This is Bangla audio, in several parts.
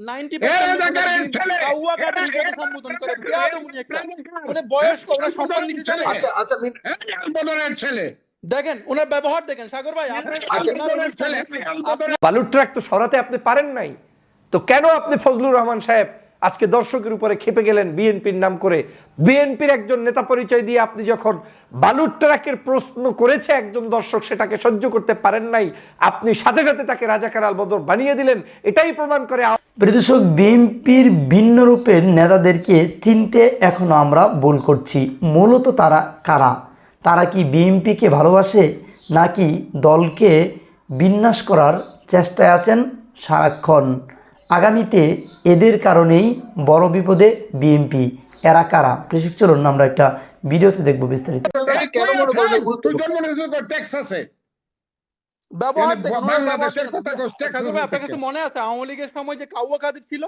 নাইনটি সম্বোধন করে মানে বয়স্ক ওনার সম্মান দিতে জানে আচ্ছা আচ্ছা ছেলে! দেখেন ওনার ব্যবহার দেখেন সাগর ভাই আচ্ছা। বালুর ট্রাক তো সরাতে আপনি পারেন নাই। তো কেন আপনি ফজলুর রহমান সাহেব আজকে দর্শকের উপরে খেপে গেলেন বিএনপির নাম করে। বিএনপির একজন নেতা পরিচয় দিয়ে আপনি যখন বালুর ট্রাকের প্রশ্ন করেছে একজন দর্শক সেটাকে সহ্য করতে পারেন নাই, আপনি সাথে সাথে তাকে রাজাকার আল বদর বানিয়ে দিলেন, এটাই প্রমাণ করে প্রিয়দর্শক বিএনপির ভিন্ন রূপের নেতাদেরকে চিনতে এখনও আমরা ভুল করছি। মূলত তারা কারা? তারা কি বিএনপিকে ভালোবাসে নাকি দলকে বিন্যাস করার চেষ্টায় আছেন? সারাক্ষণ আগামীতে এদের কারণেই বড় বিপদে বিএনপি। এরা কারা? কৃষক চলুন আমরা একটা ভিডিওতে দেখব বিস্তারিত। মনে আছে। বাংলাদেশের কথা আপনার কাছে মনে আওয়ামী লীগের সময় যে কাউয়া কাদের ছিল?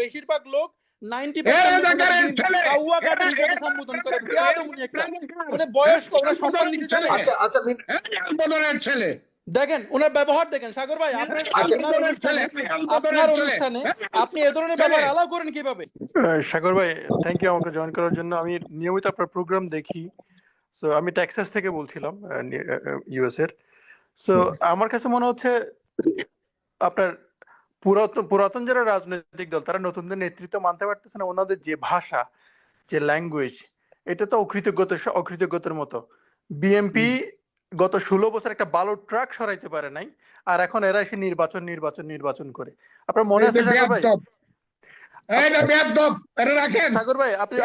বেশিরভাগ লোক নাইনটি সম্বোধন করে মানে বয়স্ক সম্মান দিতে জানে আচ্ছা আচ্ছা ছেলে। দেখেন ওনার ব্যবহার দেখেন সাগর ভাই আপনার আচ্ছা। আপনার অনুষ্ঠানে আপনি এ ধরনের ব্যবহার আলাও করেন কীভাবে? আহ, সাগর ভাই থ্যাংক ইউ আমাকে জয়েন করার জন্য। আমি নিয়মিত আপনার প্রোগ্রাম দেখি। সো আমি টেক্সাস থেকে বলছিলাম ইউএস এর। সো আমার কাছে মনে হচ্ছে আপনার পুরাতন পুরাতন যারা রাজনৈতিক দল তারা নতুনদের নেতৃত্ব মানতে পারতেছে না ওনাদের যে ভাষা যে ল্যাঙ্গুয়েজ এটা তো অকৃতজ্ঞতা অকৃতজ্ঞতার মতো বিএমপি গত ষোলো বছর একটা বালো ট্রাক সরাইতে পারে নাই আর এখন এরা এসে নির্বাচন নির্বাচন নির্বাচন করে আপনার মনে আছে ভাই সাগর ভাই আপনি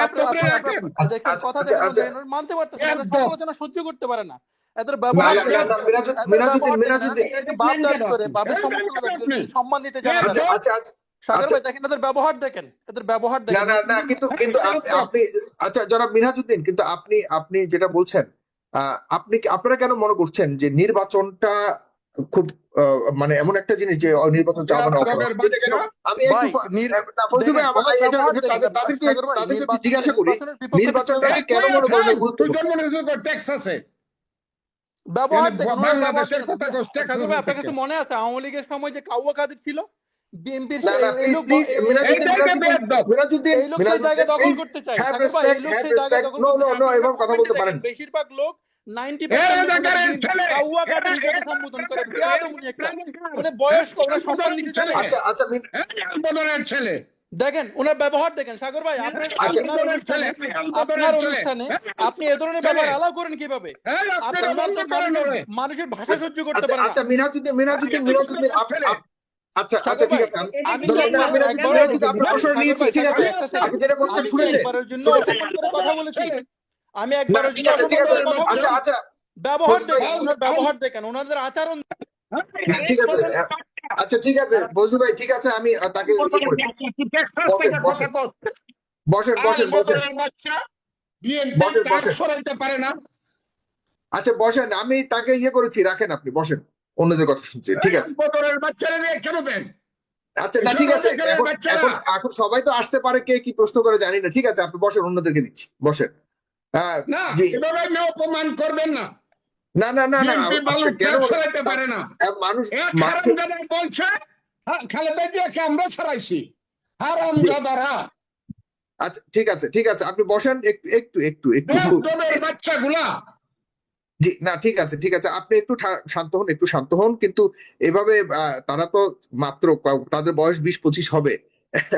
আচ্ছা, কথা আচ্ছা, আচ্ছা। মানতে পারতেছে না এরা একদম। সমালোচনা সহ্য করতে পারে না এদের ব্যবহার করে বাপের সম্মান দিতে জানে না আচ্ছা আচ্ছা আচ্ছা সাগর আচ্ছা। ভাই দেখেন এদের ব্যবহার দেখেন এদের ব্যবহার দেখেন। না না কিন্তু কিন্তু আপনি আচ্ছা জনাব মিনহাজুদ্দিন কিন্তু আপনি আপনি যেটা বলছেন আহ, আপনি আপনারা কেন মনে করছেন যে নির্বাচনটা খুব আহ, মানে এমন একটা জিনিস যে নির্বাচন চাওয়া মানে অপরাধ? এটা কেন আমি একটু ভাই, ফা- নির- না, ফজলু ভাই, দেখেন, আমার- ওনার এটা- ব্যবহার এটা দেখেন, তাদের- তাদেরকে সাগর ভাই, তাদেরকে একটু নির্বাচন- জিজ্ঞাসা করি। নির্বাচনটাকে কেন মনে গুরুত্ব তুই জন্ম ট্যাক্স আছে ব্যবহার বাংলাদেশের কথা কাছে থেকে। মনে আছে? আওয়ামী লীগের সময় যে কাউয়া কাদের ছিল? বেশিরভাগ লোক নাইনটি ছেলে, আচ্ছা আচ্ছা দেখেন ওনার ব্যবহার দেখেন সাগর ভাই আপনার আচ্ছা। অনুষ্ঠানে আপনার অনুষ্ঠানে আপনি এ ধরনের ব্যবহার আলাও করেন কীভাবে? আপনি ওনার তো মানুষের ভাষা সহ্য করতে আচ্ছা পারেন আচ্ছা মিনাজুদ্দিন মিনাজুদ্দিন মিনাজুদ্দিন আচ্ছা আচ্ছা ঠিক আছে। আমি- মিনাজুদ্দিন একবার- নিয়েছি ঠিক আছে? আপনি যেটা বলছেন শুনেছে। কথা বলেছি। আমি আচ্ছা আচ্ছা। ব্যবহার দেখেন ওনার ব্যবহার দেখেন ওনাদের আচরণ ঠিক আছে আচ্ছা ঠিক আছে বজলু ভাই ঠিক আছে আমি তাকে ইয়ে বসেন, বসেন। বসেন আচ্ছা বসেন আমি তাকে ইয়ে করেছি রাখেন আপনি বসেন। অন্যদের কথা শুনছি ঠিক আছে। আচ্ছা না ঠিক আছে এখন এখন সবাই তো আসতে পারে কে কি প্রশ্ন করে জানি না ঠিক আছে আপনি বসেন অন্যদেরকে দিচ্ছি বসেন। হ্যাঁ জি। এভাবে অপমান করবেন না। না না না না আচ্ছা, পারে না। মানুষ বলছে খালেদা জিয়াকে আমরা ছাড়াইছি। হারামজাদারা আচ্ছা ঠিক আছে ঠিক আছে আপনি বসেন একটু একটু একটু একটু বাচ্চাগুলা। জি না ঠিক আছে ঠিক আছে আপনি একটু শান্ত হন একটু শান্ত হন কিন্তু এভাবে তারা তো মাত্র তাদের বয়স বিশ পঁচিশ হবে।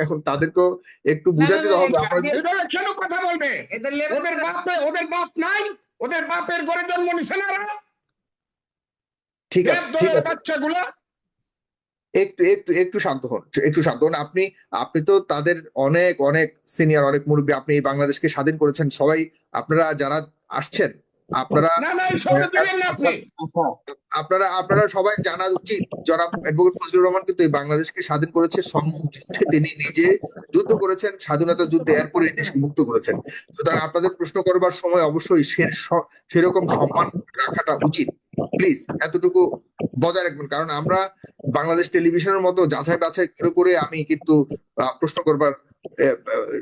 এখন তাদেরকেও একটু বুঝাতে হবে আপনারা কথা বলবে। ওদের বাপে ওদের বাপ নাই। ওদের বাপের ঘরে জন্ম নিছে না ঠিক আছে ঠিক আছে। বাচ্চাগুলা? একটু একটু একটু শান্ত হন একটু শান্ত হন। আপনি আপনি তো তাদের অনেক অনেক সিনিয়র অনেক মুরব্বী আপনি এই বাংলাদেশকে স্বাধীন করেছেন। সবাই আপনারা যারা আসছেন আপনারা আপনারা আপনারা সবাই জানা উচিত জনাব অ্যাডভোকেট ফজলুর রহমান কিন্তু এই বাংলাদেশকে স্বাধীন করেছে সম্মুখ তিনি নিজে যুদ্ধ করেছেন স্বাধীনতা যুদ্ধে এরপরে এই দেশকে মুক্ত করেছেন। সুতরাং আপনাদের প্রশ্ন করবার সময় অবশ্যই সেরকম সম্মান রাখাটা উচিত। প্লিজ এতটুকু বজায় রাখবেন কারণ আমরা বাংলাদেশ টেলিভিশনের মতো যাচাই বাছাই করে করে আমি কিন্তু প্রশ্ন করবার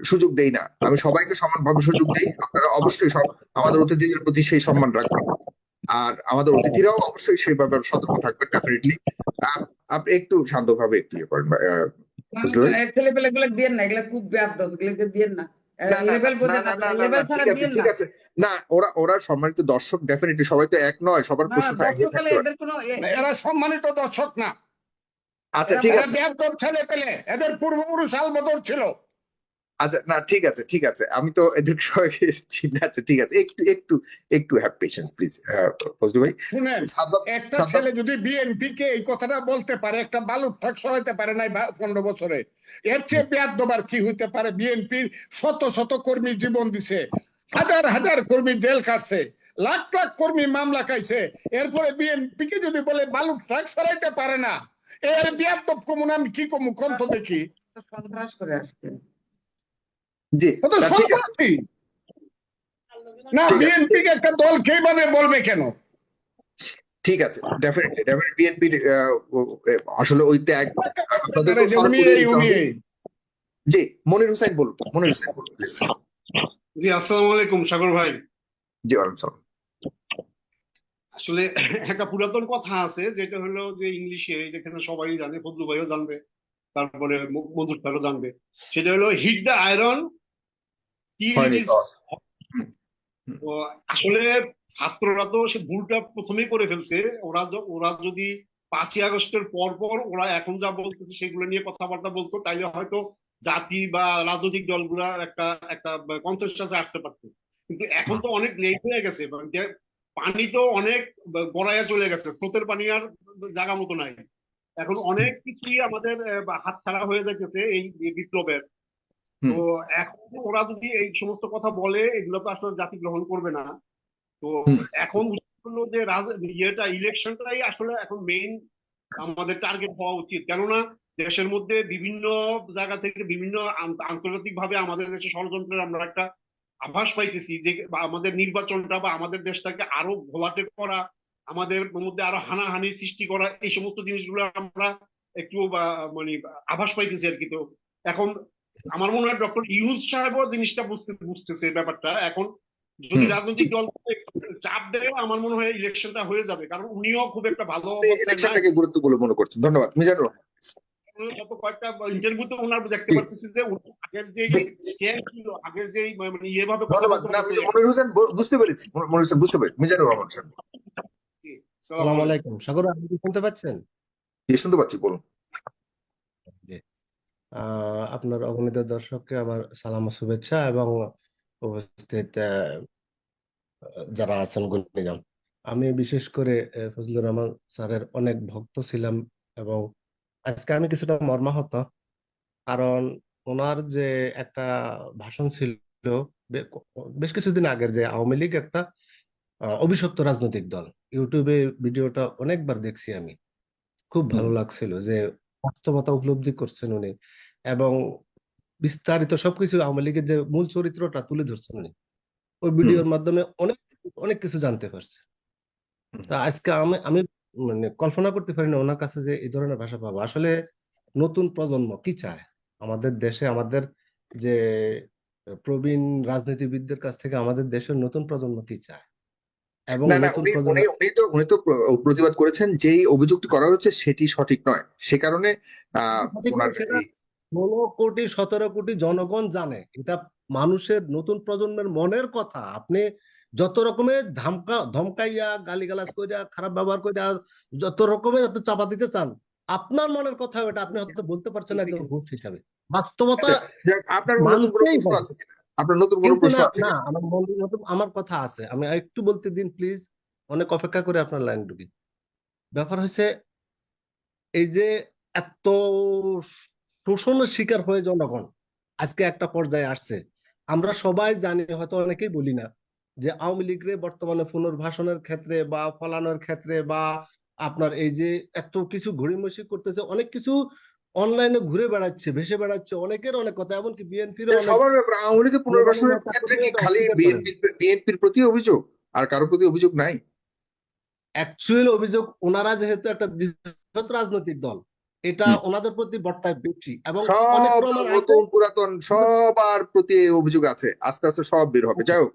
সুযোগ দেই না। আমি সবাইকে সমানভাবে সুযোগ দেই। আপনারা অবশ্যই আমাদের অতিথিদের প্রতি সেই সম্মান রাখবেন। আর আমাদের অতিথিরাও অবশ্যই সেই ব্যাপারে সতর্ক থাকবেন ডেফিনেটলি আপনি একটু শান্তভাবে একটু ইয়ে করেন দিয়েন না এগুলো খুব এগুলোকে দিয়েন না। না, ওরা ওরা সম্মানিত দর্শক ডেফিনেটলি সবাই তো এক নয় সবার প্রশ্ন এরা সম্মানিত দর্শক না। আচ্ছা ঠিক আছে। ছেলে পেলে এদের পূর্বপুরুষ আলবদর ছিল। আচ্ছা না ঠিক আছে ঠিক আছে আমি তো এদের সবাইকে চিনি আচ্ছা ঠিক আছে একটু একটু একটু হ্যাভ পেশেন্স প্লিজ ফজলু ভাই একটা ছেলে যদি বিএনপি কে এই কথাটা বলতে পারে একটা বালুর ঠাক সরাইতে পারে নাই পনেরো বছরে এর চেয়ে কি হইতে পারে বিএনপির শত শত কর্মী জীবন দিছে হাজার হাজার কর্মী জেল কাটছে লাখ লাখ কর্মী মামলা খাইছে এরপরে বিএনপি কে যদি বলে বালুর ট্রাক সরাইতে পারে না এর বেয়াদব কমুন আমি কি কমু কন্ত দেখি সন্ত্রাস করে আসছে জি না। বিএনপি একটা দল কীভাবে বলবে কেন? ঠিক আছে ডেফিনেটলি ডেফিনেটলি বিএনপি আসলে ওই ত্যাগ। জি মনির বলুন মনির বলুন জি আসসালামু আলাইকুম সাগর ভাই। জি ওয়ালাইকুম সালাম। আসলে একটা পুরাতন কথা আছে যেটা হলো যে ইংলিশে যেখানে সবাই জানে ফজলু ভাইও জানবে তারপরে মধুর স্যারও জানবে। সেটা হলো হিট দ্য আয়রন আসলে ছাত্ররা তো সে ভুলটা প্রথমেই করে ফেলছে। ওরা ওরা যদি পাঁচই আগস্টের পর পর ওরা এখন যা বলতেছে সেগুলো নিয়ে কথাবার্তা বলতো তাইলে হয়তো জাতি বা রাজনৈতিক দলগুলার একটা একটা কনসেনসাসে আসতে পারতো। কিন্তু এখন তো অনেক লেট হয়ে গেছে। মানে পানি তো অনেক গড়াইয়া চলে গেছে। স্রোতের পানি আর জায়গা মতো নাই। এখন অনেক কিছুই আমাদের হাত ছাড়া হয়ে যাচ্ছে এই বিপ্লবের। তো এখন ওরা যদি এই সমস্ত কথা বলে এগুলো তো আসলে জাতি গ্রহণ করবে না। তো এখন হলো যে ইয়েটা ইলেকশনটাই আসলে এখন মেইন আমাদের টার্গেট হওয়া উচিত। কেননা দেশের মধ্যে বিভিন্ন জায়গা থেকে বিভিন্ন আন্তর্জাতিক ভাবে আমাদের দেশে ষড়যন্ত্রের আমরা একটা আভাস পাইতেছি যে বা আমাদের নির্বাচনটা বা আমাদের দেশটাকে আরও ঘোলাটে করা আমাদের মধ্যে আরও হানাহানি সৃষ্টি করা এই সমস্ত জিনিসগুলো আমরা একটু মানে আভাস পাইতেছি আর কি। তো এখন আমার মনে হয় ডক্টর ইউজ সাহেবও জিনিসটা বুঝতে বুঝতেছে ব্যাপারটা। এখন যদি রাজনৈতিক দল চাপ দেয় আমার মনে হয় ইলেকশনটা হয়ে যাবে কারণ উনিও খুব একটা ভালো ইলেকশনটাকে গুরুত্বপূর্ণ মনে করছেন। ধন্যবাদ। গত কয়েকটা ইন্টারভিউতে ওনার দেখতে পাচ্ছি যে উনি আগের যে জি। ছিল আগের যে মানে ইয়ে ভাবে ধন্যবাদ। না মিজা- মনির হোসেন বুঝতে পেরেছি। মনির মনির হোসেন বুঝতে পেরেছি। মিজানুর রহমান সাহেব আলাইকুম। সাগর আপনি শুনতে পাচ্ছেন? শুনতে পাচ্ছি বলুন। আহ, আপনার অগণিত দর্শককে আমার সালাম ও শুভেচ্ছা এবং উপস্থিত যারা আছেন গুণীজন। আমি বিশেষ করে ফজলুর রহমান স্যারের অনেক ভক্ত ছিলাম এবং আজকে আমি কিছুটা মর্মাহত। কারণ ওনার যে একটা ভাষণ ছিল বেশ কিছুদিন আগের যে আওয়ামী লীগ একটা অভিশপ্ত রাজনৈতিক দল। ইউটিউবে ভিডিওটা অনেকবার দেখছি আমি। খুব ভালো লাগছিল যে বাস্তবতা উপলব্ধি করছেন উনি এবং বিস্তারিত সবকিছু আওয়ামী লীগের যে মূল চরিত্রটা তুলে ধরছেন উনি। ওই ভিডিওর মাধ্যমে অনেক অনেক কিছু জানতে পারছে। তা আজকে আমি আমি মানে কল্পনা করতে পারি না ওনার কাছে যে এই ধরনের ভাষা পাবো। আসলে নতুন প্রজন্ম কি চায়? আমাদের দেশে আমাদের যে প্রবীণ রাজনীতিবিদদের কাছ থেকে আমাদের দেশের নতুন প্রজন্ম কি চায়? এবং উনি তো উনি তো প্রতিবাদ করেছেন করা হচ্ছে সেটি সঠিক নয়। সে কারণে ষোলো কোটি সতেরো কোটি জনগণ জানে। এটা মানুষের নতুন প্রজন্মের মনের কথা। আপনি যত রকমের ধমকা ধমকাইয়া গালিগালাজ কইরা খারাপ ব্যবহার কইরা যত রকমের আপনি চাপা দিতে চান আপনার মনের কথা এটা আপনি হয়তো বলতে পারছেন না একজন হোস্ট হিসাবে। বাস্তবতা আচ্ছা, আপনার আপনার নতুন কোনো প্রশ্ন না আছে না? আমার মতো আমার কথা আছে। আমি একটু বলতে দিন প্লিজ অনেক অপেক্ষা করে আপনার লাইন ঢুকি। ব্যাপার হচ্ছে এই যে এত শোষণের শিকার হয়ে জনগণ আজকে একটা পর্যায়ে আসছে। আমরা সবাই জানি হয়তো অনেকেই বলি না যে আওয়ামী লীগরে বর্তমানে পুনর্বাসনের ক্ষেত্রে বা ফলানোর ক্ষেত্রে বা আপনার এই যে এত কিছু ঘড়িমসি করতেছে অনেক কিছু অনলাইনে ঘুরে বেড়াচ্ছে ভেসে বেড়াচ্ছে অনেকের অনেক কথা এমনকি বিএনপির সবার ব্যাপার আওয়ামী লীগের পুনর্বাসনের ক্ষেত্রে কি খালি বিএনপি বিএনপির প্রতি অভিযোগ? আর কারোর প্রতি অভিযোগ নাই? অ্যাকচুয়াল অভিযোগ ওনারা যেহেতু একটা বৃহৎ রাজনৈতিক দল এটা ওনাদের প্রতি বর্তায় বেশি এবং নতুন পুরাতন সবার প্রতি অভিযোগ আছে। আস্তে আস্তে সব বের হবে। যাই হোক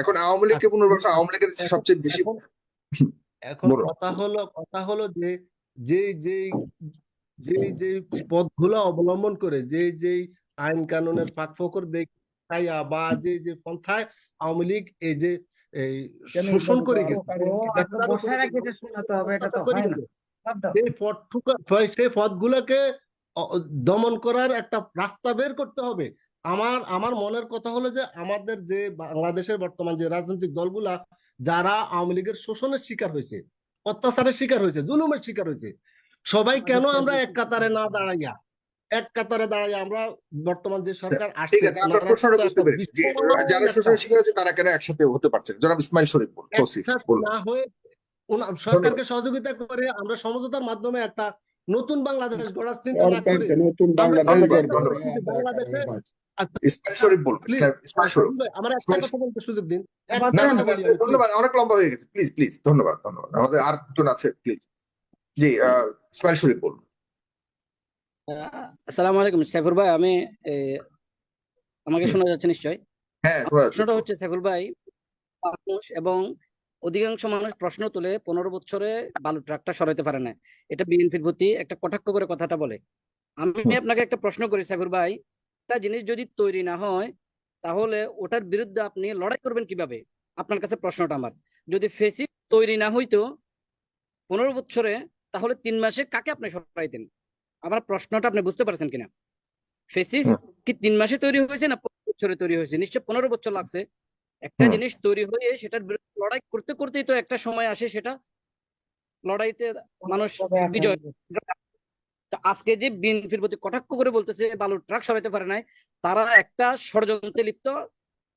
এখন আওয়ামী লীগকে পুনর্বাসন আওয়ামী লীগের সবচেয়ে বেশি এখন এখন কথা হলো কথা হলো যে যে যে যে যে পথগুলো অবলম্বন করে যে যে আইন কানুনের ফাঁকফোকর দেখাইয়া বা যে যে পন্থায় আওয়ামী লীগ এই যে এই শোষণ করে গেছে। গেছে। সেই পথগুলোকে দমন করার একটা রাস্তা বের করতে হবে। আমার আমার মনের কথা হলো যে আমাদের যে বাংলাদেশের বর্তমান যে রাজনৈতিক দলগুলা যারা আওয়ামী লীগের শোষণের শিকার হয়েছে অত্যাচারের শিকার হয়েছে জুলুমের শিকার হয়েছে সবাই কেন আমরা এক কাতারে না দাঁড়াইয়া? এক কাতারে দাঁড়াইয়া আমরা বর্তমান যে সরকার ঠিক আছে আপনার প্রশ্নটা বুঝতে পেরেছি। যারা শোষণের শিকার হয়েছে তারা কেন একসাথে হতে পারছে জনাব ইসমাইল শরীফ বলুন না হয়ে সরকারকে সহযোগিতা করে আমরা সমঝোতার মাধ্যমে একটা নতুন বাংলাদেশ গড়ার চিন্তা না করে নতুন আমরা বাংলাদেশ ধন্যবাদ অনেক লম্বা হয়ে গেছে প্লিজ প্লিজ ধন্যবাদ ধন্যবাদ। আমাদের আর দুজন আছে প্লিজ। জি ইসমাইল শরীফ বলুন। আসসালামু আলাইকুম সাইফুর ভাই আমি আমাকে শোনা যাচ্ছে নিশ্চয় হ্যাঁ প্রশ্নটা হচ্ছে সাইফুল ভাই মানুষ এবং অধিকাংশ মানুষ প্রশ্ন তুলে পনেরো বছরে বালু ট্রাকটা সরাইতে পারে না। এটা বিএনপির প্রতি একটা কটাক্ষ করে কথাটা বলে। আমি আপনাকে একটা প্রশ্ন করি সাইফুর ভাই একটা জিনিস যদি তৈরি না হয় তাহলে ওটার বিরুদ্ধে আপনি লড়াই করবেন কীভাবে? আপনার কাছে প্রশ্নটা আমার। যদি ফেসিস তৈরি না হইতো পনেরো বছরে তাহলে তিন মাসে কাকে আপনি সরাইতেন? আমার প্রশ্নটা আপনি বুঝতে পারছেন কিনা? ফেসিস কি তিন মাসে তৈরি হয়েছে না পনেরো বছরে তৈরি হয়েছে? নিশ্চয় পনেরো বছর লাগছে। একটা জিনিস তৈরি হয়ে সেটার বিরুদ্ধে লড়াই করতে করতেই তো একটা সময় আসে সেটা। লড়াইতে মানুষ বিজয় তো আজকে যে বিএনপির প্রতি কটাক্ষ করে বলতেছে বালুর ট্রাক সরাইতে পারে নাই তারা একটা ষড়যন্ত্রে লিপ্ত।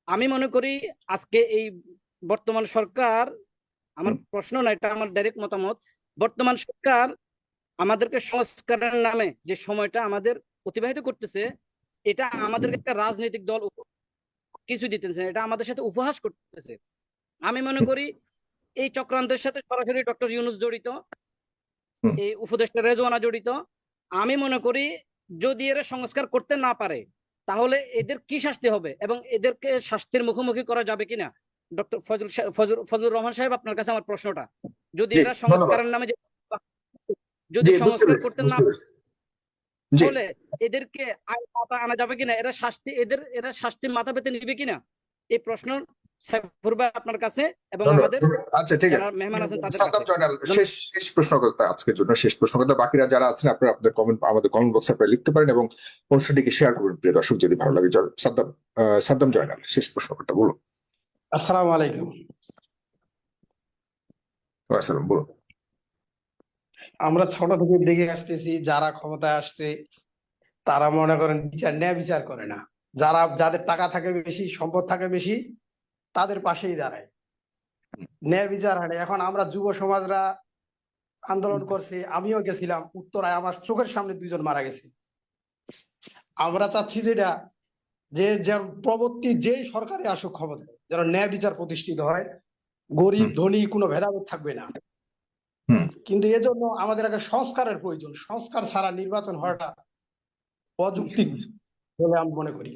আমি মনে করি আজকে এই বর্তমান সরকার আমার প্রশ্ন না এটা আমার ডাইরেক্ট মতামত বর্তমান সরকার আমাদেরকে সংস্কারের নামে যে সময়টা আমাদের অতিবাহিত করতেছে এটা আমাদেরকে একটা রাজনৈতিক দল কিছু দিতেছে এটা আমাদের সাথে উপহাস করতেছে। আমি মনে করি এই চক্রান্তের সাথে সরাসরি ডক্টর ইউনুস জড়িত এই উপদেষ্টা রেজওয়ানা জড়িত। আমি মনে করি যদি এরা সংস্কার করতে না পারে তাহলে এদের কি শাস্তি হবে এবং এদেরকে শাস্তির মুখোমুখি করা যাবে কিনা? ডক্টর ফজল ফজল ফজল রহমান সাহেব আপনার কাছে আমার প্রশ্নটা। যদি জি, এরা সংস্কারের নামে যদি জি বুঝতে সংস্কার পেরেছি করতে না বুঝতে পেরেছি। জি। তাহলে এদেরকে আইন মাথা আনা যাবে কিনা? এরা শাস্তি এদের এরা শাস্তি মাথা পেতে নিবে কিনা? এই প্রশ্ন সাইফুর ভাই আপনার কাছে এবং আমাদের আচ্ছা ঠিক আছে। মেহমান আছেন তাদের সাদ্দাম কাছে। জয়নাল শেষ শেষ প্রশ্নকর্তা আজকের জন্য শেষ প্রশ্নকর্তা বাকিরা যারা আছেন আপনারা আপনাদের কমেন্ট আমাদের কমেন্ট বক্সে আপনারা লিখতে পারেন এবং অনুষ্ঠানটিকে শেয়ার করবেন প্রিয় দর্শক যদি ভালো লাগে। সাদ্দাম আহ, সাদ্দাম জয়নাল শেষ প্রশ্নকর্তা বলুন। আসসালামু আলাইকুম। আসসালাম আমরা ছোট থেকে দেখে আসতেছি, যারা ক্ষমতায় আসছে, তারা মনে করেন বিচার ন্যায় বিচার করে না। যারা, যাদের টাকা থাকে বেশি, সম্পদ থাকে বেশি, তাদের পাশেই দাঁড়ায়। ন্যায় বিচার হারে এখন আমরা যুব সমাজরা আন্দোলন করছে, আমিও গেছিলাম উত্তরায়, আমার চোখের সামনে দুজন মারা গেছে। আমরা চাচ্ছি যেটা যে প্রবর্তী যেই সরকারে আসুক ক্ষমতায়, যেন ন্যায় বিচার প্রতিষ্ঠিত হয়। গরিব ধনী কোনো ভেদাভেদ থাকবে না। কিন্তু এজন্য আমাদের একটা সংস্কারের প্রয়োজন। সংস্কার ছাড়া নির্বাচন হওয়াটা অযৌক্তিক বলে আমি মনে করি।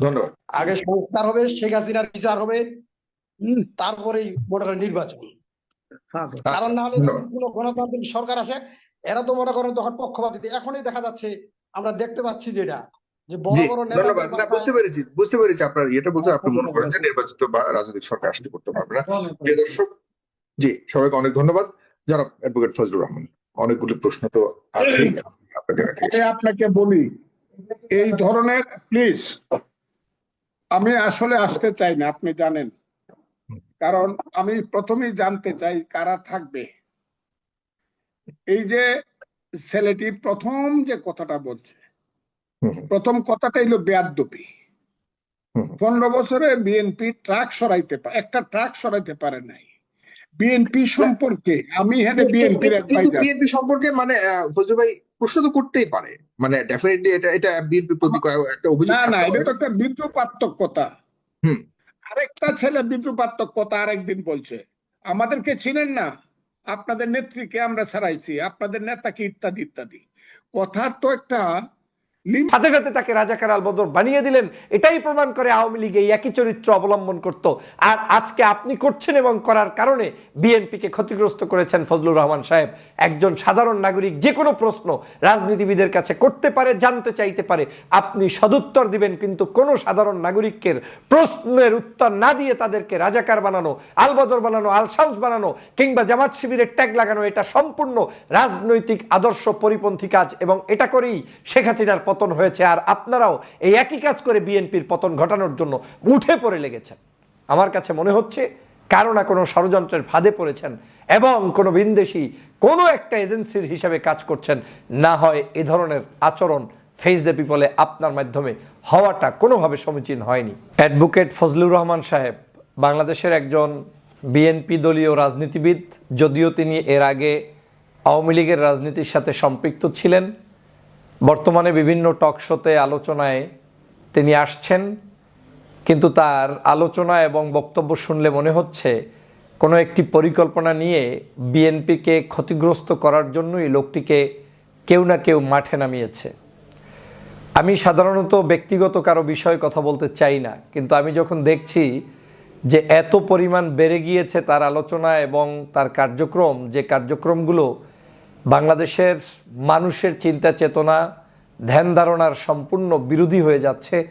ধন্যবাদ। আগে সংস্কার হবে শেখ হাসিনার বিচার হবে তারপরেই মনে করেন নির্বাচন আচ্ছা কারণ না হলে কোনো গণতান্ত্রিক সরকার আসে এরা তো মনে করেন তখন পক্ষপাতিত্ব এখনই দেখা যাচ্ছে আমরা দেখতে পাচ্ছি যেটা। যে বড় বড় ধন্যবাদ। না বুঝতে পেরেছি বুঝতে পেরেছি আপনার এটা বলতে আপনি মনে করেন যে নির্বাচিত বা রাজনৈতিক সরকার আসলে করতে পারবে না। প্রিয় দর্শক জি সবাইকে অনেক ধন্যবাদ। যারা অ্যাডভোকেট ফজলুর রহমান অনেকগুলি প্রশ্ন তো আছেই আপনাকে আপনাকে বলি এই ধরনের প্লিজ আমি আসলে আসতে চাই না আপনি জানেন। কারণ আমি প্রথমেই জানতে চাই কারা থাকবে। এই যে ছেলেটি প্রথম যে কথাটা বলছে প্রথম কথাটা হইল বেয়াদ্দপি। পনেরো বছরে বিএনপি ট্রাক সরাইতে একটা ট্রাক সরাইতে পারে নাই। বিএনপি সম্পর্কে আমি এক কিন্তু ভাইজান বিএনপি সম্পর্কে মানে ফজলু ভাই প্রশ্ন তো করতেই পারে। মানে ডেফিনেটলি এটা এটা বিএনপি প্রতি একটা অভিযোগ না না এটা তো একটা বিদ্রুপাত্মক কথা হুম। আরেকটা ছেলে বিদ্রুপাত্মক কথা আরেকদিন বলছে আমাদেরকে চিনেন না। আপনাদের নেত্রীকে আমরা ছাড়াইছি। আপনাদের নেতাকে ইত্যাদি ইত্যাদি। কথার তো একটা সাথে সাথে তাকে রাজাকার আলবদর বানিয়ে দিলেন। এটাই প্রমাণ করে আওয়ামী লীগ এই একই চরিত্র অবলম্বন করত। আর আজকে আপনি করছেন এবং করার কারণে বিএনপিকে ক্ষতিগ্রস্ত করেছেন ফজলুর রহমান সাহেব। একজন সাধারণ নাগরিক, যে কোনো প্রশ্ন রাজনীতিবিদের কাছে করতে পারে, জানতে চাইতে পারে। আপনি সদুত্তর দিবেন, কিন্তু কোনো সাধারণ নাগরিকের প্রশ্নের উত্তর না দিয়ে তাদেরকে রাজাকার বানানো আলবদর বানানো আলশামস বানানো, কিংবা জামাত শিবিরের ট্যাগ লাগানো, এটা সম্পূর্ণ রাজনৈতিক আদর্শ পরিপন্থী কাজ এবং এটা করেই শেখ হাসিনার পতন হয়েছে আর আপনারাও এই একই কাজ করে বিএনপির পতন ঘটানোর জন্য উঠে পড়ে লেগেছেন। আমার কাছে মনে হচ্ছে কারও না কোনো ষড়যন্ত্রের ফাঁদে পড়েছেন এবং কোনো বিন্দেশি কোনো একটা এজেন্সির হিসাবে কাজ করছেন। না হয় এ ধরনের আচরণ ফেস দ্য পিপলে আপনার মাধ্যমে হওয়াটা কোনোভাবে সমীচীন হয়নি। অ্যাডভোকেট ফজলুর রহমান সাহেব বাংলাদেশের একজন বিএনপি দলীয় রাজনীতিবিদ, যদিও তিনি এর আগে আওয়ামী লীগের রাজনীতির সাথে সম্পৃক্ত ছিলেন। বর্তমানে বিভিন্ন টক শোতে আলোচনায় তিনি আসছেন, কিন্তু তার আলোচনা এবং বক্তব্য শুনলে মনে হচ্ছে কোনো একটি পরিকল্পনা নিয়ে বিএনপিকে ক্ষতিগ্রস্ত করার জন্যই লোকটিকে কেউ না কেউ মাঠে নামিয়েছে। আমি সাধারণত ব্যক্তিগত কারও বিষয়ে কথা বলতে চাই না, কিন্তু আমি যখন দেখছি যে এত পরিমাণ বেড়ে গিয়েছে তার আলোচনা এবং তার কার্যক্রম, যে কার্যক্রমগুলো বাংলাদেশের মানুষের চিন্তা চেতনা, ধ্যান ধারণার সম্পূর্ণ বিরোধী হয়ে যাচ্ছে,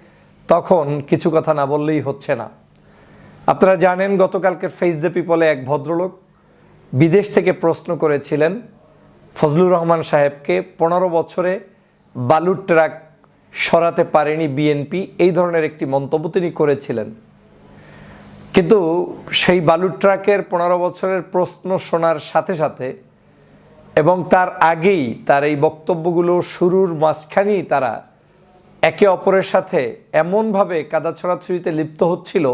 তখন কিছু কথা না বললেই হচ্ছে না। আপনারা জানেন গতকালকে ফেস দ্য পিপলে এক ভদ্রলোক বিদেশ থেকে প্রশ্ন করেছিলেন, ফজলুর রহমান সাহেবকে পনেরো বছরে বালুর ট্রাক সরাতে পারেনি বিএনপি, এই ধরনের একটি মন্তব্য তিনি করেছিলেন। কিন্তু সেই বালুর ট্রাকের পনেরো বছরের প্রশ্ন শোনার সাথে সাথে এবং তার আগেই তার এই বক্তব্যগুলো শুরুর মাঝখানেই তারা একে অপরের সাথে এমনভাবে কাদা ছড়াছড়িতে লিপ্ত হচ্ছিল,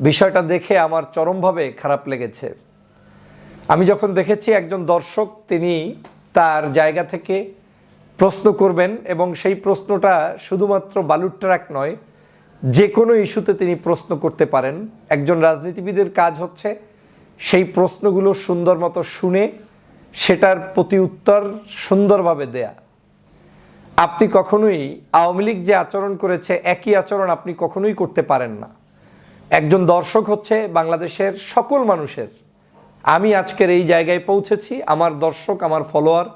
বিষয়টা দেখে আমার চরমভাবে খারাপ লেগেছে। আমি যখন দেখেছি একজন দর্শক, তিনি তার জায়গা থেকে প্রশ্ন করবেন এবং সেই প্রশ্নটা শুধুমাত্র বালুর ট্রাক নয়, যে কোনো ইস্যুতে তিনি প্রশ্ন করতে পারেন। একজন রাজনীতিবিদের কাজ হচ্ছে সেই প্রশ্নগুলো সুন্দর মতো শুনে সেটার প্রতি উত্তর সুন্দরভাবে দেয়া। আপনি কখনোই আওয়ামী লীগ যে আচরণ করেছে, একই আচরণ আপনি কখনোই করতে পারেন না। একজন দর্শক হচ্ছে বাংলাদেশের সকল মানুষের। আমি আজকের এই জায়গায় পৌঁছেছি, আমার দর্শক, আমার ফলোয়ার,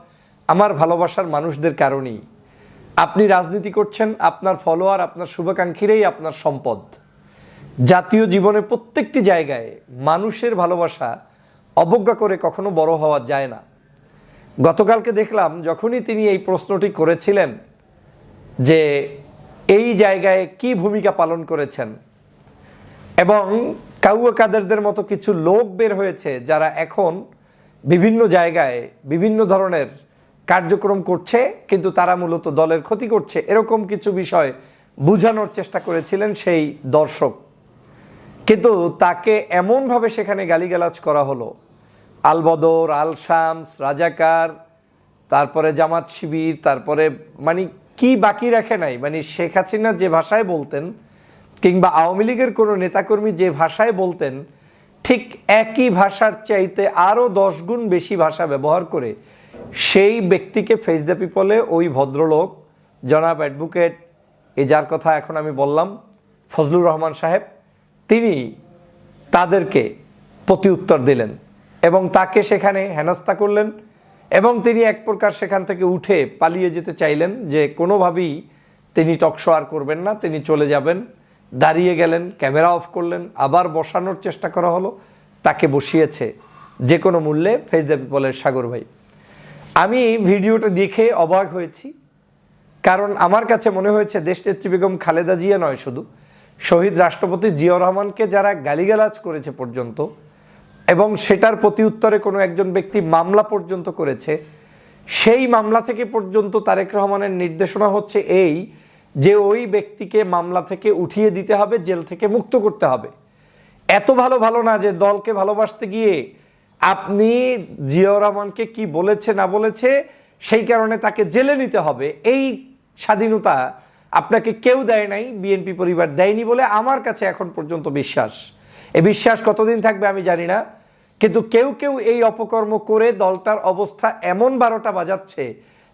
আমার ভালোবাসার মানুষদের কারণেই। আপনি রাজনীতি করছেন, আপনার ফলোয়ার, আপনার শুভাকাঙ্ক্ষীরাই আপনার সম্পদ। জাতীয় জীবনে প্রত্যেকটি জায়গায় মানুষের ভালোবাসা অবজ্ঞা করে কখনো বড় হওয়া যায় না। গতকালকে দেখলাম যখনই তিনি এই প্রশ্নটি করেছিলেন যে এই জায়গায় কি ভূমিকা পালন করেছেন এবং কাউয়া কাদেরদের মতো কিছু লোক বের হয়েছে যারা এখন বিভিন্ন জায়গায় বিভিন্ন ধরনের কার্যক্রম করছে, কিন্তু তারা মূলত দলের ক্ষতি করছে। এরকম কিছু বিষয় বোঝানোর চেষ্টা করেছিলেন সেই দর্শক। কিন্তু তাকে এমনভাবে সেখানে গালিগালাজ করা হলো আলবদর আল শামস রাজাকার, তারপরে জামাত শিবির, তারপরে মানে কি বাকি রাখে নাই? মানে শেখ হাসিনা যে ভাষায় বলতেন কিংবা আওয়ামী লীগের কোনো নেতাকর্মী যে ভাষায় বলতেন, ঠিক একই ভাষার চাইতে আরও দশ গুণ বেশি ভাষা ব্যবহার করে সেই ব্যক্তিকে ফেস দ্য পিপলে ওই ভদ্রলোক, জনাব অ্যাডভোকেট এ যার কথা এখন আমি বললাম, ফজলুর রহমান সাহেব, তিনি তাদেরকে প্রতি উত্তর দিলেন। এবং তাকে সেখানে হেনস্থা করলেন এবং তিনি এক প্রকার সেখান থেকে উঠে পালিয়ে যেতে চাইলেন যে কোনোভাবেই তিনি টকশো আর করবেন না, তিনি চলে যাবেন, দাঁড়িয়ে গেলেন, ক্যামেরা অফ করলেন, আবার বসানোর চেষ্টা করা হলো, তাকে বসিয়েছে যে কোনো মূল্যে ফেস দ্য পিপলের সাগর ভাই। আমি ভিডিওটা দেখে অবাক হয়েছি, কারণ আমার কাছে মনে হয়েছে দেশ দেশনেত্রী বেগম খালেদা জিয়া নয় শুধু, শহীদ রাষ্ট্রপতি জিয়াউর রহমানকে যারা গালিগালাজ করেছে পর্যন্ত এবং সেটার প্রতি উত্তরে কোনো একজন ব্যক্তি মামলা পর্যন্ত করেছে, সেই মামলা থেকে পর্যন্ত তারেক রহমানের নির্দেশনা হচ্ছে এই যে ওই ব্যক্তিকে মামলা থেকে উঠিয়ে দিতে হবে, জেল থেকে মুক্ত করতে হবে। এত ভালো ভালো না যে দলকে ভালোবাসতে গিয়ে আপনি জিয়াউর রহমানকে কি বলেছে, না বলেছে, সেই কারণে তাকে জেলে নিতে হবে। এই স্বাধীনতা আপনাকে কেউ দেয় নাই, বিএনপি পরিবার দেয়নি বলে আমার কাছে এখন পর্যন্ত বিশ্বাস। এ বিশ্বাস কতদিন থাকবে আমি জানি না। কিন্তু কেউ কেউ এই অপকর্ম করে দলটার অবস্থা এমন বারোটা বাজাচ্ছে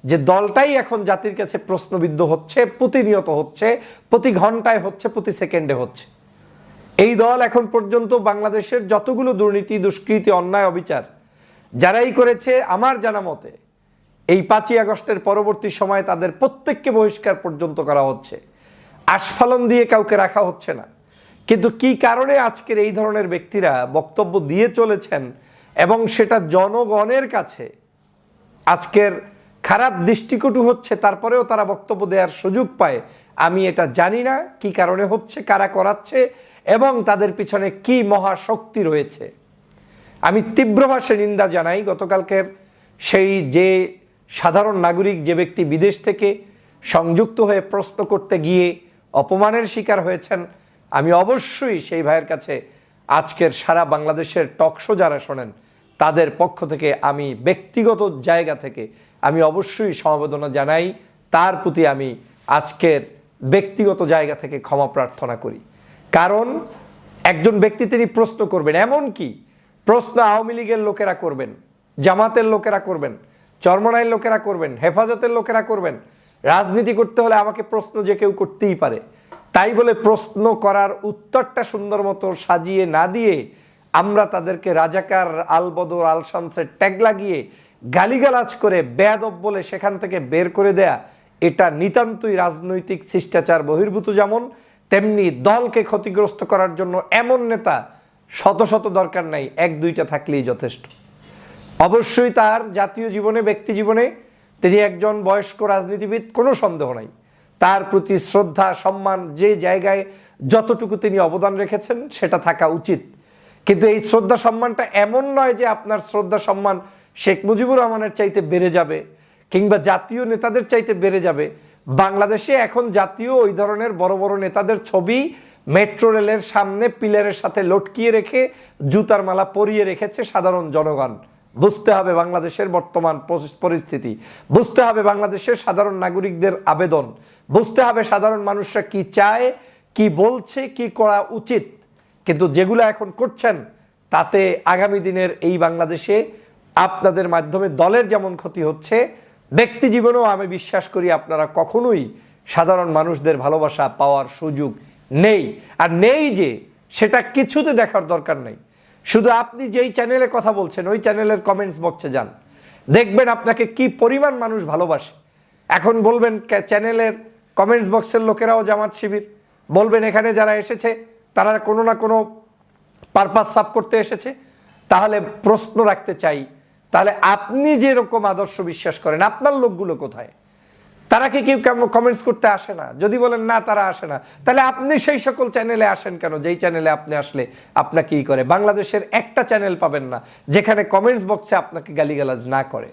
যে দলটাই এখন জাতির কাছে প্রশ্নবিদ্ধ হচ্ছে, প্রতিনিয়ত হচ্ছে, প্রতি ঘন্টায় হচ্ছে, প্রতি সেকেন্ডে হচ্ছে। এই দল এখন পর্যন্ত বাংলাদেশের যতগুলো দুর্নীতি, দুষ্কৃতি, অন্যায়, অবিচার যারাই করেছে, আমার জানা মতে এই পাঁচই আগস্টের পরবর্তী সময়ে তাদের প্রত্যেককে বহিষ্কার পর্যন্ত করা হচ্ছে। আস্ফালন দিয়ে কাউকে রাখা হচ্ছে না। কিন্তু কি কারণে আজকের এই ধরনের ব্যক্তিরা বক্তব্য দিয়ে চলেছেন এবং সেটা জনগণের কাছে আজকের খারাপ দৃষ্টিকটু হচ্ছে, তারপরেও তারা বক্তব্য দেওয়ার সুযোগ পায়, আমি এটা জানি না কি কারণে হচ্ছে, কারা করাচ্ছে এবং তাদের পিছনে কি মহাশক্তি রয়েছে। আমি তীব্র ভাষায় নিন্দা জানাই গতকালকের সেই যে সাধারণ নাগরিক, যে ব্যক্তি বিদেশ থেকে সংযুক্ত হয়ে প্রশ্ন করতে গিয়ে অপমানের শিকার হয়েছেন আমি অবশ্যই সেই ভাইয়ের কাছে আজকের সারা বাংলাদেশের টকশো যারা শোনেন, তাদের পক্ষ থেকে আমি ব্যক্তিগত জায়গা থেকে আমি অবশ্যই সমবেদনা জানাই। তার প্রতি আমি আজকের ব্যক্তিগত জায়গা থেকে ক্ষমা প্রার্থনা করি। কারণ একজন ব্যক্তি তিনি প্রশ্ন করবেন, এমন কি? প্রশ্ন আওয়ামী লীগের লোকেরা করবেন, জামাতের লোকেরা করবেন, চরমনাইয়ের লোকেরা করবেন, হেফাজতের লোকেরা করবেন। রাজনীতি করতে হলে আমাকে প্রশ্ন যে কেউ করতেই পারে। তাই বলে প্রশ্ন করার উত্তরটা সুন্দর মতো সাজিয়ে না দিয়ে আমরা তাদেরকে রাজাকার আলবদর আল শামসের ট্যাগ লাগিয়ে গালিগালাজ করে বেয়াদব বলে সেখান থেকে বের করে দেয়া, এটা নিতান্তই রাজনৈতিক শিষ্টাচার বহির্ভূত যেমন, তেমনি দলকে ক্ষতিগ্রস্ত করার জন্য এমন নেতা শত শত দরকার নাই, এক দুইটা থাকলেই যথেষ্ট। অবশ্যই তার জাতীয় জীবনে, ব্যক্তি জীবনে তিনি একজন বয়স্ক রাজনীতিবিদ, কোনো সন্দেহ নাই। তার প্রতি শ্রদ্ধা, সম্মান যে জায়গায় যতটুকু তিনি অবদান রেখেছেন, সেটা থাকা উচিত। কিন্তু এই শ্রদ্ধা সম্মানটা এমন নয় যে আপনার শ্রদ্ধা সম্মান শেখ মুজিবুর রহমানের চাইতে বেড়ে যাবে কিংবা জাতীয় নেতাদের চাইতে বেড়ে যাবে। বাংলাদেশে এখন জাতীয় ওই ধরনের বড় বড় নেতাদের ছবি মেট্রো রেলের সামনে পিলারের সাথে লটকিয়ে রেখে জুতার মালা পরিয়ে রেখেছে সাধারণ জনগণ। বুঝতে হবে বাংলাদেশের বর্তমান পরিস্থিতি। বুঝতে হবে বাংলাদেশের সাধারণ নাগরিকদের আবেদন। বুঝতে হবে সাধারণ মানুষরা কি চায়, কি বলছে, কি করা উচিত। কিন্তু যেগুলো এখন করছেন, তাতে আগামী দিনের এই বাংলাদেশে আপনাদের মাধ্যমে দলের যেমন ক্ষতি হচ্ছে, ব্যক্তি জীবনেও আমি বিশ্বাস করি আপনারা কখনোই সাধারণ মানুষদের ভালোবাসা পাওয়ার সুযোগ নেই। আর নেই যে, সেটা কিছুতে দেখার দরকার নেই। শুধু আপনি যেই চ্যানেলে কথা বলছেন, ওই চ্যানেলের কমেন্টস বক্সে যান। দেখবেন আপনাকে কি পরিমাণ মানুষ ভালোবাসে। এখন বলবেন চ্যানেলের কমেন্টস বক্সের লোকেরাও জামাত শিবির। বলবেন, এখানে যারা এসেছে, তারা কোনো না কোনো পারপাস সাফ করতে এসেছে। তাহলে প্রশ্ন রাখতে চাই, তাহলে আপনি যেরকম আদর্শ বিশ্বাস করেন, আপনার লোকগুলো কোথায়? তারা কি কেউ কমেন্টস করতে আসে না? যদি বলেন, না, তারা আসে না। তাহলে আপনি সেই সকল চ্যানেলে আসেন কেন? যেই চ্যানেলে আপনি আসলে আপনাকে কি করে। বাংলাদেশের একটা চ্যানেল পাবেন না, যেখানে কমেন্টস বক্সে আপনাকে গালিগালাজ না করে।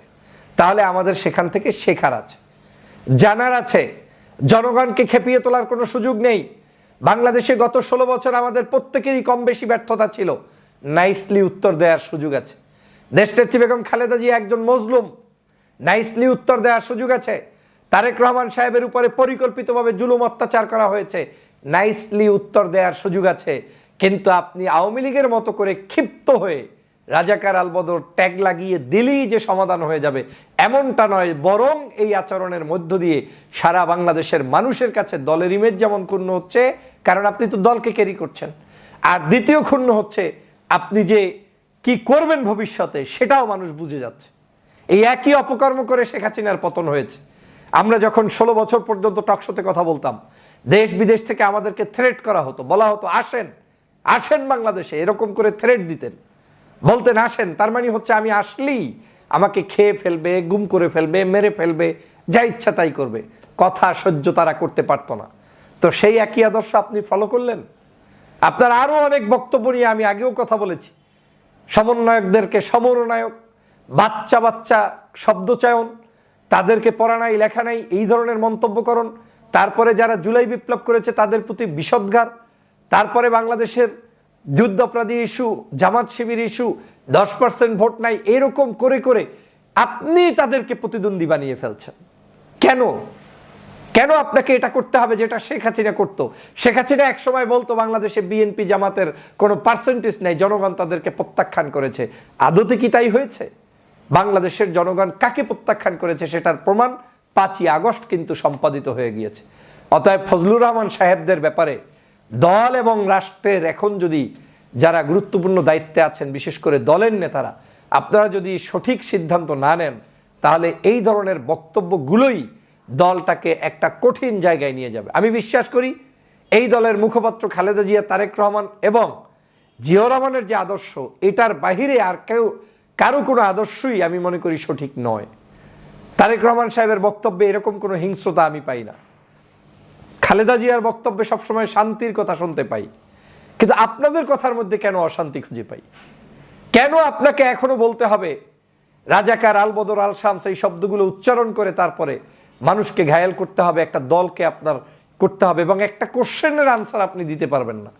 তাহলে আমাদের সেখান থেকে শেখার আছে। জানার আছে, জনগণকে খেপিয়ে তোলার কোনো সুযোগ নেই। বাংলাদেশে গত ষোলো বছর আমাদের প্রত্যেকেরই কম বেশি ব্যর্থতা ছিল। নাইসলি উত্তর দেওয়ার সুযোগ আছে। দেশনেত্রী বেগম খালেদা জিয়া একজন মজলুম। নাইসলি উত্তর দেওয়ার সুযোগ আছে। তারেক রহমান সাহেবের উপরে পরিকল্পিতভাবে জুলুম অত্যাচার করা হয়েছে। নাইসলি উত্তর দেওয়ার সুযোগ আছে। কিন্তু আপনি আওয়ামী লীগের মতো করে ক্ষিপ্ত হয়ে রাজাকার আলবদর ট্যাগ লাগিয়ে দিলেই যে সমাধান হয়ে যাবে, এমনটা নয়, বরং এই আচরণের মধ্য দিয়ে সারা বাংলাদেশের মানুষের কাছে দলের ইমেজ যেমন ক্ষুণ্ণ হচ্ছে, কারণ আপনি তো দলকে ক্যারি করছেন। আর দ্বিতীয় ক্ষুণ্ণ হচ্ছে, আপনি যে কি করবেন ভবিষ্যতে, সেটাও মানুষ বুঝে যাচ্ছে। এই একই অপকর্ম করে শেখ হাসিনার পতন হয়েছে। আমরা যখন ষোলো বছর পর্যন্ত টকশোতে কথা বলতাম, দেশ বিদেশ থেকে আমাদেরকে থ্রেট করা হতো, বলা হতো, আসেন আসেন বাংলাদেশে, এরকম করে থ্রেট দিতেন। বলতেন, আসেন, তার মানে হচ্ছে আমি আসলেই আমাকে খেয়ে ফেলবে, গুম করে ফেলবে, মেরে ফেলবে, যা ইচ্ছা তাই করবে। কথা সহ্য তারা করতে পারতো না। তো সেই একই আদর্শ আপনি ফলো করলেন? আপনার আরও অনেক বক্তব্য নিয়ে আমি আগেও কথা বলেছি। সমন্বয়কদেরকে সমরনায়ক বাচ্চা বাচ্চা শব্দচয়ন তাদেরকে পড়া নাই, লেখা নাই, এই ধরনের মন্তব্য করুন। তারপরে যারা জুলাই বিপ্লব করেছে, তাদের প্রতি বিষদগার। তারপরে বাংলাদেশের যুদ্ধাপরাধী ইস্যু, জামাত শিবির ইস্যু, দশ পার্সেন্ট ভোট নাই, এরকম করে করে আপনি তাদেরকে প্রতিদ্বন্দ্বী বানিয়ে ফেলছেন। কেন? কেন আপনাকে এটা করতে হবে যেটা শেখ হাসিনা করতো? শেখ হাসিনা এক সময় বলতো, বাংলাদেশে বিএনপি জামাতের কোনো পার্সেন্টেজ নেই, জনগণ তাদেরকে প্রত্যাখ্যান করেছে। আদতে কি তাই হয়েছে? বাংলাদেশের জনগণ কাকে প্রত্যাখ্যান করেছে সেটার প্রমাণ পাঁচই আগস্ট কিন্তু সম্পাদিত হয়ে গিয়েছে। অতএব ফজলুর রহমান সাহেবদের ব্যাপারে দল এবং রাষ্ট্রের এখন যদি যারা গুরুত্বপূর্ণ দায়িত্বে আছেন, বিশেষ করে দলের নেতারা, আপনারা যদি সঠিক সিদ্ধান্ত না নেন, তাহলে এই ধরনের বক্তব্যগুলোই দলটাকে একটা কঠিন জায়গায় নিয়ে যাবে। আমি বিশ্বাস করি এই দলের মুখপাত্র খালেদা জিয়া, তারেক রহমান এবং জিয়াউর রহমানের যে আদর্শ, এটার বাহিরে আর কেউ কারও কোনো আদর্শই আমি মনে করি সঠিক নয়। তারেক রহমান সাহেবের বক্তব্যে এরকম কোনো হিংস্রতা আমি পাই না। খালেদা জিয়ার বক্তব্যে সবসময় শান্তির কথা শুনতে পাই। কিন্তু আপনাদের কথার মধ্যে কেন অশান্তি খুঁজে পাই? কেন আপনাকে এখনও বলতে হবে, রাজাকার আলবদর আল শামস এই শব্দগুলো উচ্চারণ করে তারপরে মানুষকে ঘায়াল করতে হবে, একটা দলকে আপনার করতে হবে এবং একটা কোশ্চেনের আনসার আপনি দিতে পারবেন না।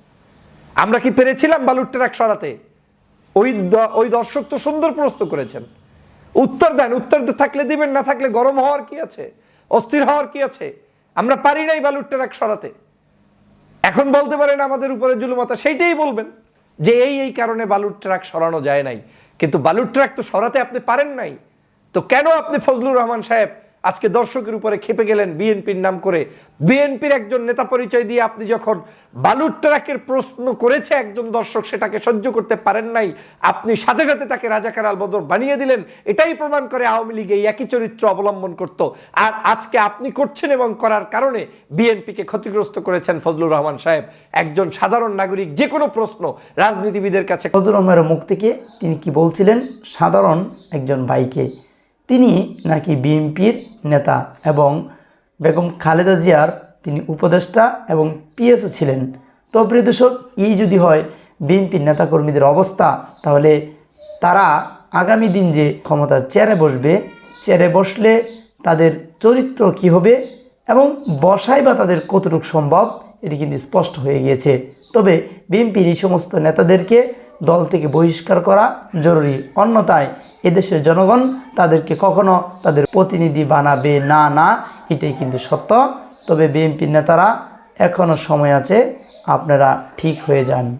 আমরা কি পেরেছিলাম বালুর ট্রাক সরাতে? ওই ওই দর্শক তো সুন্দর প্রশ্ন করেছেন। উত্তর দেন, উত্তর থাকলে দিবেন, না থাকলে গরম হওয়ার কি আছে? অস্থির হওয়ার কি আছে? আমরা পারি নাই বালুর ট্রাক সরাতে। এখন বলতে পারেন আমাদের উপরে জুলুমতা, সেইটাই বলবেন যে এই এই কারণে বালুর ট্রাক সরানো যায় নাই। কিন্তু বালুর ট্রাক তো সরাতে আপনি পারেন নাই। তো কেন আপনি ফজলুর রহমান সাহেব আজকে দর্শকের উপরে খেপে গেলেন বিএনপির নাম করে। বিএনপির একজন নেতা পরিচয় দিয়ে আপনি যখন বালুর ট্রাকের প্রশ্ন করেছে একজন দর্শক, সেটাকে সহ্য করতে পারেন নাই, আপনি সাথে সাথে তাকে রাজাকার আল বদর বানিয়ে দিলেন। এটাই প্রমাণ করে আওয়ামী লীগ একই চরিত্র অবলম্বন করত। আর আজকে আপনি করছেন এবং করার কারণে বিএনপিকে ক্ষতিগ্রস্ত করেছেন ফজলুর রহমান সাহেব, একজন সাধারণ নাগরিক, যে কোনো প্রশ্ন রাজনীতিবিদের কাছে। ফজলুর রহমানের মুখ থেকে তিনি কি বলছিলেন? সাধারণ একজন ভাইকে তিনি নাকি বিএনপির নেতা এবং বেগম খালেদা জিয়ার তিনি উপদেষ্টা এবং পিএসও ছিলেন। তো প্রিয় দর্শক, এই যদি হয় বিএনপির নেতাকর্মীদের অবস্থা, তাহলে তারা আগামী দিন যে ক্ষমতার চেয়ারে বসবে, চেয়ারে বসলে তাদের চরিত্র কি হবে এবং বসাই বা তাদের কতটুকু সম্ভব, এটি কিন্তু স্পষ্ট হয়ে গিয়েছে। তবে বিএনপির এই সমস্ত নেতাদেরকে দল থেকে বহিষ্কার করা জরুরি। অন্যথায় এদেশের জনগণ তাদেরকে কখনো তাদের প্রতিনিধি বানাবে না না, এটাই কিন্তু সত্য। তবে বিএনপির নেতারা এখনও সময় আছে, আপনারা ঠিক হয়ে যান।